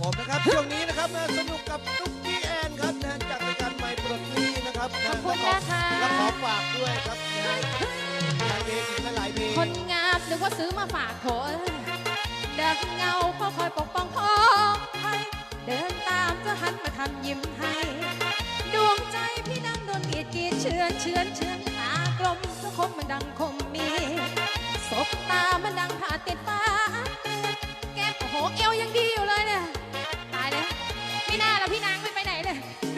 ผมนะครับช่วงนี้นะครับนะสนุกกับตุ๊กกี้แอนครับนะจากรายการใหม่ปลดหนี้นะครับขอบคุณและนะคะ และขอฝากด้วยครับนะหลายเพลงอีกหลายเพลงคนงามนึกว่าซื้อมาฝากโถเอ้ยดักเงาเฝ้าคอยปกป้องพ่อให้เดินตามจะหันมาทำยิ้มให้ ดวงใจพี่ดังโดนกีดกีดเชือนเชือนเชือนตากลมก็คมมันดังคม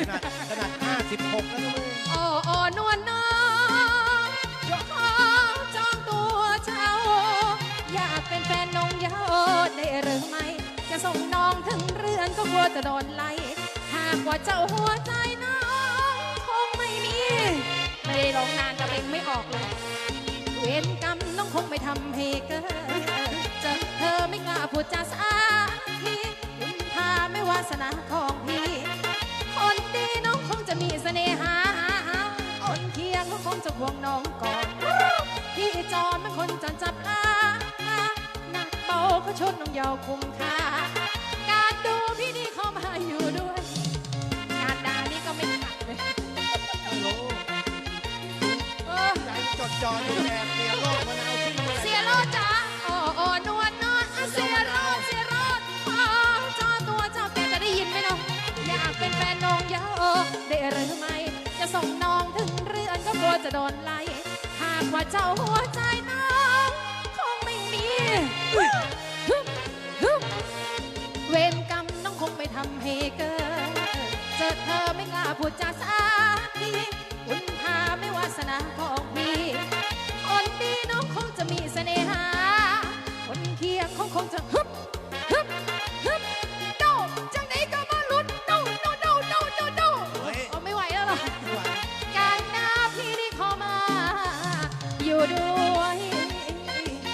นาดขนาด56แล้วนะเว้ยโอ้โอ้นวลน้องขอจองตัวเจ้า อยากเป็นแฟนน้องยาวได้หรือไม่ จะส่งน้องถึงเรือนก็กลัวจะโดนไล่หากว่าเจ้าหัวใจน้องคงไม่มี ไม่ได้ร้องนานแต่เพลงไม่ออกเลยเวรกรรมน้องคงไม่ทำให้เกิด จะห่วงน้องก่อน พี่จอมเป็นคนจันจับลาหนักเบาก็ชนน้องเยาวคุ้มค่า การดูพี่นี่เข้ามาอยู่ด้วยการด่านี่ก็ไม่ขัดเลยฮัลโหลเออใจจดจ่อดูแอบเสียโลกมะนา จะโดนไล่หากว่าเจ้าหัวใจน้องคงไม่มี เวรกรรมน้องคงไม่ทำให้เกิดเจอเธอไม่กล้าพูดจาสากทีอุ่ณพาไม่วาสนาของพี่คนดีน้องคงจะมีเสน่หา คนเคียงคงคงจะ ด้วย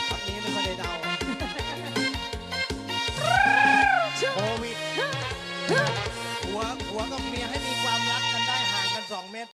คนี้ไม่ค่อยได้เดาโควิดหัวหัวกับเมียให้มีความรักกันได้ห่างกัน 2 เมตร